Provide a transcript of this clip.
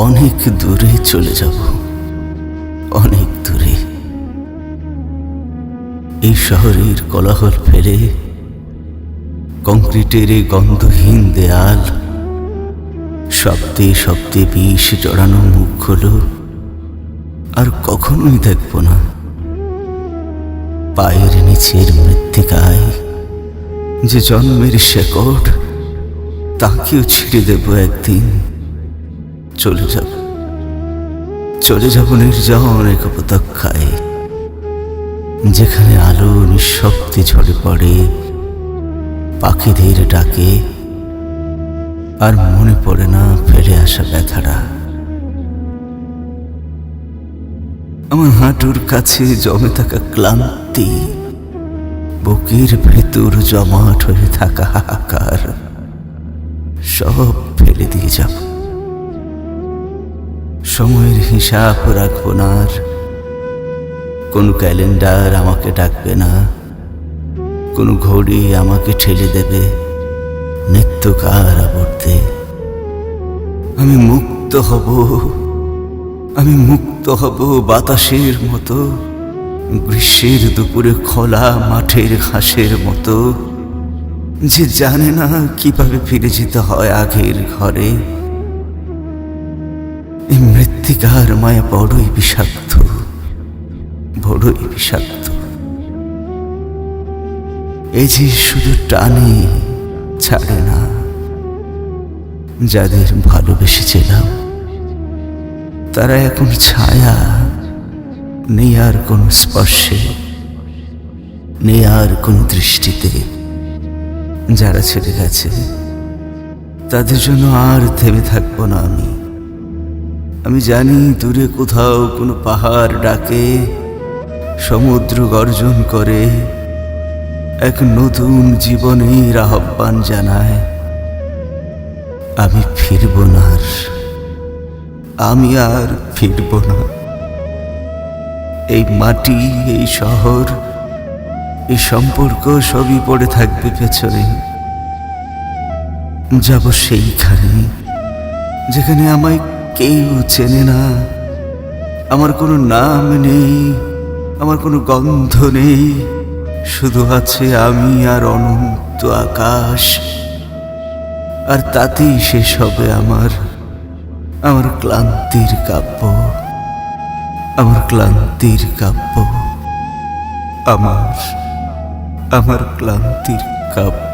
অনেক দূরে চলে যাব। অনেক দূরে। এই শহরের কোলাহল ফেলে কংক্রিটের গন্ধহীন দেয়াল শব্দে শব্দে বিষ জড়ানো মুখগুলো আর কখনোই দেখব না। পায়ের নিচের মৃত্তিকায় যে জন্মের শেকড়, তাকেও ছিঁড়ে দেব একদিন। চলে যাব। চলে যাব নির্জন এক উপত্যকায়, যেখানে আলো নিঃশব্দে ঝরে পড়ে, পাখিদের ডাকে, আর মনে পড়ে না ফেলে আসা ব্যথাটা। আমার হাঁটুর কাছে জমে থাকা ক্লান্তি, বুকের ভেতর জমাট হয়ে থাকা হাহাকার, সব ফেলে দিয়ে যাব। সময়ের হিসাব রাখব না কোনো ক্যালেন্ডার আমাকে ডাকবে না। কোনো ঘড়ি আমাকে ঠেলে দেবে। নিত্যকার আবর্তে। আমি মুক্ত হব। আমি মুক্ত হব বাতাসের মতো। গ্রীষ্মের দুপুরে খোলা মাঠের ঘাসের মতো। যে জানে না কীভাবে ফিরে যেতে হয় আগের ঘরে। এই মৃত্তিকার মায়া বড়ই বিষাক্ত বড়ই বিষাক্ত। এই যে শুধু টানে ছাড়ে না, যাদের ভালোবেসেছিলাম, তারা এখন ছায়া নেই আর কোনো স্পর্শে নেই আর কোনো দৃষ্টিতে, যারা ছেড়ে গেছে, তাদের জন্য আর থেমে থাকব না আমি। আমি জানি দূরে কোথাও কোনো পাহাড় ডাকে, সমুদ্র গর্জন করে, এক নতুন জীবনের আহ্বান জানায়। আমি ফিরব না আমি আর ফিরব না। এই মাটি, এই শহর, এই সম্পর্ক সবই পড়ে থাকবে পেছনে। যাব সেইখানে, যেখানে আমায় কেউ চেনে না। আমার কোনো নাম নেই, আমার কোনো গন্ধ নেই। শুধু আছে আমি আর অনন্ত আকাশ। আর তাতেই শেষ হবে আমার আমার ক্লান্তির কাব্য। আমার ক্লান্তির কাব্য। আমার আমার ক্লান্তির কাব্য।